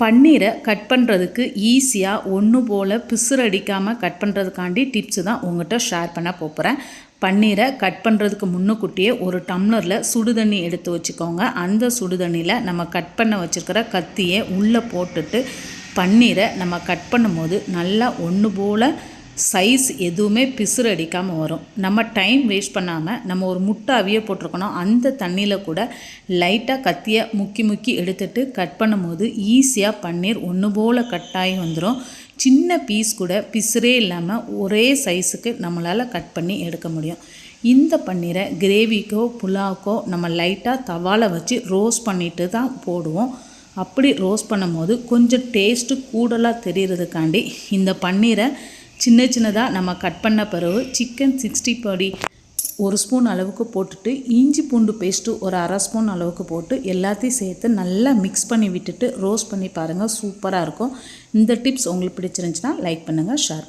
பன்னீரை கட் பண்ணுறதுக்கு ஈஸியாக ஒன்று போல் பிசுறு அடிக்காமல் கட் பண்ணுறதுக்காண்டி டிப்ஸு தான் உங்கள்கிட்ட ஷேர் பண்ண போகிறேன் பன்னீரை கட் பண்ணுறதுக்கு முன்னுக்குட்டியே ஒரு டம்ளரில் சுடுதண்ணி எடுத்து வச்சுக்கோங்க. அந்த சுடுதண்ணியில் நம்ம கட் பண்ண வச்சுருக்கிற கத்தியை உள்ளே போட்டுட்டு பன்னீரை நம்ம கட் பண்ணும்போது நல்லா ஒன்று போல் சைஸ் எதுவுமே பிசுறு அடிக்காமல் வரும். நம்ம டைம் வேஸ்ட் பண்ணாமல் நம்ம ஒரு முட்டை அவிய போட்டிருக்கணும். அந்த தண்ணியில் கூட லைட்டாக கத்தியை முக்கி முக்கி எடுத்துட்டு கட் பண்ணும்போது ஈஸியாக பன்னீர் ஒன்று போல் கட்டாகி வந்துடும் சின்ன பீஸ் கூட பிசுறே இல்லாமல் ஒரே சைஸுக்கு நம்மளால் கட் பண்ணி எடுக்க முடியும். இந்த பன்னீரை கிரேவிக்கோ புலாவுக்கோ நம்ம லைட்டாக தவால வச்சு ரோஸ்ட் பண்ணிட்டு தான் போடுவோம். அப்படி ரோஸ்ட் பண்ணும்போது கொஞ்சம் டேஸ்ட்டு கூடலாக தெரிகிறதுக்காண்டி இந்த பன்னீரை சின்ன சின்னதாக நம்ம கட் பண்ண பிறகு சிக்கன் சிக்ஸ்டி படி ஒரு ஸ்பூன் அளவுக்கு போட்டுட்டு இஞ்சி பூண்டு பேஸ்ட்டு ஒரு அரை ஸ்பூன் அளவுக்கு போட்டு எல்லாத்தையும் சேர்த்து நல்லா மிக்ஸ் பண்ணி விட்டுட்டு ரோஸ்ட் பண்ணி பாருங்கள் சூப்பராக இருக்கும். இந்த டிப்ஸ் உங்களுக்கு பிடிச்சிருந்துச்சின்னா லைக் பண்ணுங்கள் ஷேர்